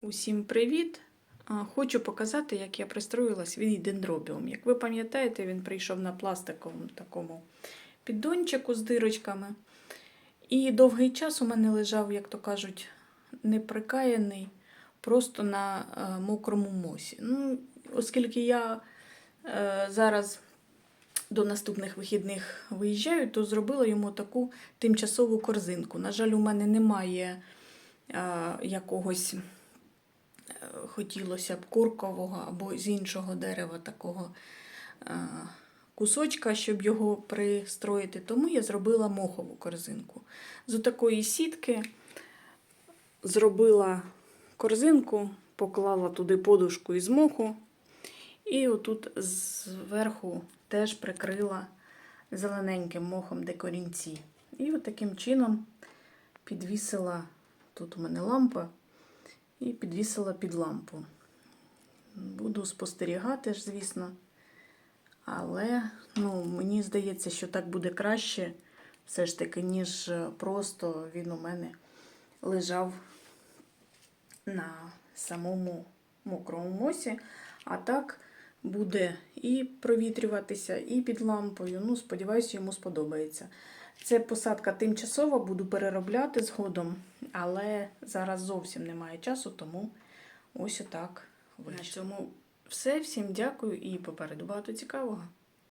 Усім привіт! Хочу показати, як я пристроїла свій дендробіум. Як ви пам'ятаєте, він прийшов на пластиковому такому піддончику з дирочками. І довгий час у мене лежав, як то кажуть, неприкаяний, просто на е, мокрому мосі. Ну, оскільки я е, зараз до наступних вихідних виїжджаю, то зробила йому таку тимчасову корзинку. На жаль, у мене немає е, якогось хотілося б куркового або з іншого дерева такого е, кусочка, щоб його пристроїти. Тому я зробила мохову корзинку. З такої сітки зробила корзинку, поклала туди подушку із моху. І отут зверху теж прикрила зелененьким мохом декорінці. І от таким чином підвісила, тут у мене лампа, і підвісила під лампу. Буду спостерігати ж, звісно. Але ну, мені здається, що так буде краще, все ж таки, ніж просто він у мене лежав на самому мокрому мосі. А так буде і провітрюватися, і під лампою. Ну, сподіваюся, йому сподобається. Це посадка тимчасова, буду переробляти згодом, але зараз зовсім немає часу, тому ось отак вийшло. На цьому все. Всім дякую і попереду багато цікавого.